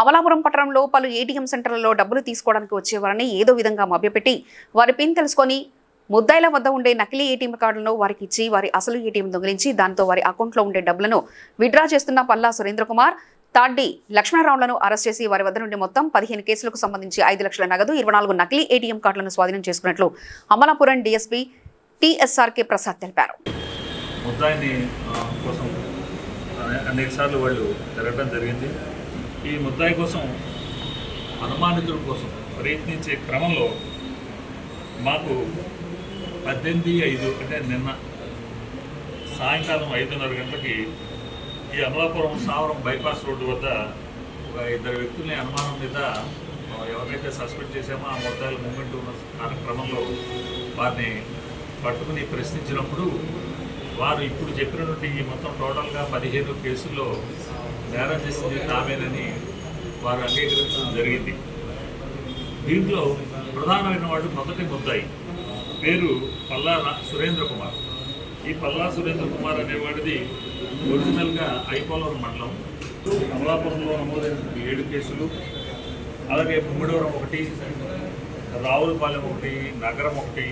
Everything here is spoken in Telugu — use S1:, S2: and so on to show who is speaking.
S1: అమలాపురం పట్టణంలో పలు ఏటీఎం సెంటర్లలో డబ్బులు తీసుకోవడానికి వచ్చేవారని ఏదో విధంగా మభ్యపెట్టి వారి పిన్ తెలుసుకొని ముద్దాయిల వద్ద ఉండే నకిలీ ఏటీఎం కార్డులను వారికి ఇచ్చి వారి అసలు ఏటీఎం దొంగిలించి దాంతో వారి అకౌంట్లో ఉండే డబ్బులను విత్డ్రా చేస్తున్న పల్లా సురేంద్ర కుమార్ తాడ్డి లక్ష్మణరావులను అరెస్ట్ చేసి వారి వద్ద నుండి మొత్తం పదిహేను కేసులకు సంబంధించి ఐదు లక్షల నగదు ఇరవై నాలుగు నకిలీ ఏటీఎం కార్డులను స్వాధీనం చేసుకున్నట్లు అమలాపురం డీఎస్పీ టీఎస్ఆర్కే ప్రసాద్ తెలిపారు.
S2: ముద్దాయిని కోసం అనేక సార్లు వాళ్ళు తిరగడం జరిగింది. ఈ ముద్దాయి కోసం అనుమానితుల కోసం ప్రయత్నించే క్రమంలో మాకు పద్దెనిమిది ఐదు అంటే నిన్న సాయంకాలం ఐదున్నర గంటలకి ఈ అమలాపురం సావరం బైపాస్ రోడ్డు వద్ద ఒక ఇద్దరు వ్యక్తుల్ని అనుమానం మీద ఎవరినైతే ఎవరైతే సస్పెండ్ చేశామో ఆ ముద్దాయిల మూమెంట్ ఉన్న కార్యక్రమంలో క్రమంలో వారిని పట్టుకుని ప్రశ్నించినప్పుడు వారు ఇప్పుడు చెప్పినటువంటి ఈ మొత్తం టోటల్గా పదిహేను కేసుల్లో నేరం చేసింది తామేనని వారు అంగీకరించడం జరిగింది. దీంట్లో ప్రధానమైన వాడు మొదటి ముద్దాయి. పేరు పల్లా సురేంద్ర కుమార్. ఈ పల్లా సురేంద్ర కుమార్ అనేవాడిది ఒరిజినల్గా ఐపోలవరం మండలం అమలాపురంలో నమోదైన ఏడు కేసులు అలాగే ముమ్మిడివరం ఒకటి రావులపాలెం ఒకటి నగరం ఒకటి